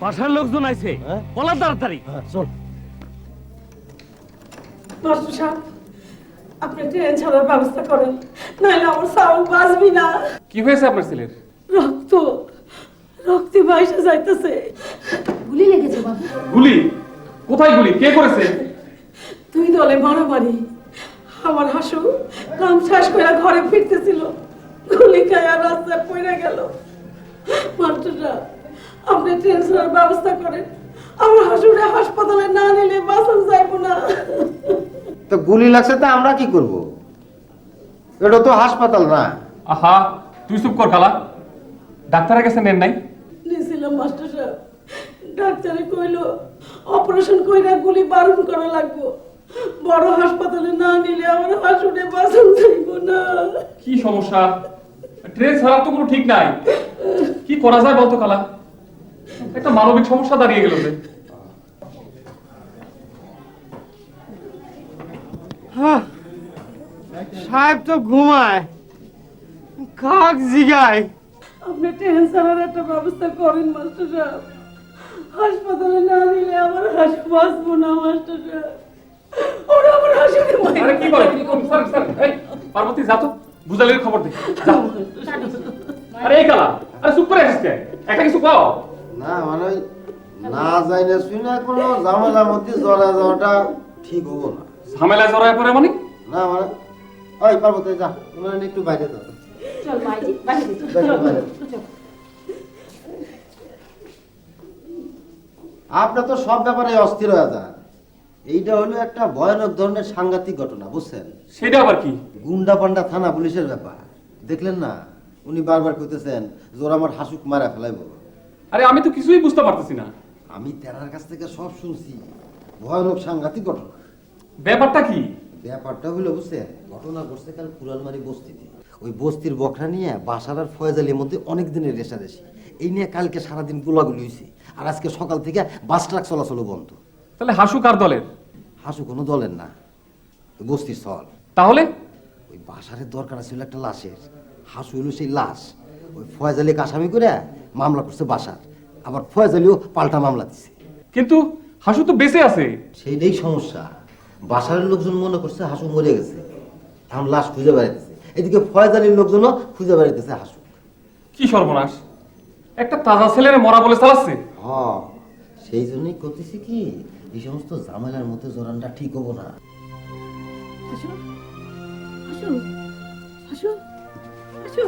বাসার লোকজন আইছে। হ্যাঁ? বলা তাড়াতাড়ি। হ্যাঁ চল। মাস্টার সাহেব আপনি ট্রেন ছাড়ার ব্যবস্থা করেন। নাহলে আমার সাউন্ড বাঁচবি না। কি হয়েছে আপনার ছেলের? রক্ত রক্তে বাইসে যাইতেছে। গুলি লেগেছে বাবু। গুলি? কোথায় গুলি? কে করেছে? দুই দলে মারামারি। আমার হাসু কাম শেষ করে ঘরে ফিরতেছিল। গুলি খায় আর রাস্তায় পড়ে গেল। মাস্টাররা আপনি ট্রেন ছাড়ার ব্যবস্থা করেন। আমার হাসুরে হাসপাতালে না নিলে বাসন যাইব না। তো গুলি লাগছে তা আমরা কি করব? এটা তো হাসপাতাল না। আহা তুই চুপ কর খালা। ডাক্তারের কাছে নেন নাই? নিয়েছিলাম মাস্টার সাহেব। ডাক্তারে কইলো অপারেশন কইরা গুলি বারণ করা লাগবো। বড় হাসপাতালে না নিলে আমার হাসুরে বাসন যাইব না। কি সমস্যা? ট্রেন ছাড়ার তো কোনো ঠিক নাই। কি করা যায় বলতো খালা? একটা মানবিক সমস্যা দাঁড়িয়ে গেল যে সাহেব তো ঘুমায়। কাক জিগায়। আপনি ট্রেন ছাড়ার একটা ব্যবস্থা করেন মাস্টার সাহেব। হাসপাতালে না নিলে আমার হাসু বাঁচবো না মাস্টার সাহেব। ওরা আমার হাসুরে আরে কি বলে? স্যার স্যার এই পার্বতী যা তো। বুঝালের খবর দে। যা। আরে এই কালা। আরে চুপ করে একটা কিছু পাও না মানে ওই না যাই না শুই না কোনো ঝামেলার মধ্যে জড়া যাওয়াটা ঠিক হব না। ঝামেলা জড়ায় পড়ে মানে? না মানে ওই পার্বতী যা তোমার একটু বাইরে দাও চল মাইজি বাইরে চল বাইরে, বাইরে। আপনার তো সব ব্যাপারে অস্থির হয়ে যান। এইটা হলো একটা ভয়ানক ধরনের সাংঘাতিক ঘটনা বুঝছেন? সেটা আবার কি? গুন্ডা পান্ডা থানা পুলিশের ব্যাপার। দেখলেন না? উনি বারবার কইতেছেন জোর আমার হাসুক মারা ফেলাইব। আরে আমি তো কিছুই বুঝতে পারতেছি না। আমি তেনার কাছ থেকে সব শুনছি। ভয়ানক সাংঘাতিক ঘটনা। ব্যাপারটা কি? ব্যাপারটা হলো বুঝছেন ঘটনা ঘটছে কাল কুড়ালমারি বস্তিতে। ওই বস্তির বকরা নিয়ে বাসার আর ফয়েজ আলীর মধ্যে অনেক দিনের রেশারেশি এই নিয়ে কালকে সারাদিন গোলাগুলি হয়েছে আর আজকে সকাল থেকে বাস ট্রাক চলাচল বন্ধ। তাহলে হাসু কার দলের? হাসু কোনো দলের না। ওই বস্তির স্থল। তাহলে? ওই বাসারের দরকার ছিল একটা লাশের। হাসু হলো সেই লাশ। ওই ফয়েজ আলীকে আসামি করে মামলা করছে বাসার। আবার ফয়েজ আলীও পাল্টা মামলা দিছে। কিন্তু হাসু তো বেঁচে আছে। সেইটাই সমস্যা। বাসারের লোকজন মনে করছে হাসু মরে গেছে। এখন লাশ খুঁজে বেড়াইতেছে। এদিকে ফয়েজ আলীর লোকজনও খুঁজে বেড়াইতেছে হাসু কি সর্বনাশ। একটা তাজা ছেলের মরা বলে চালাচ্ছে। হ সেই জন্যই করতেছি কি? এই সমস্ত ঝামেলার মধ্যে জোরানটা ঠিক হব না। হাসু হাসু হাসু হাসু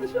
হাসু।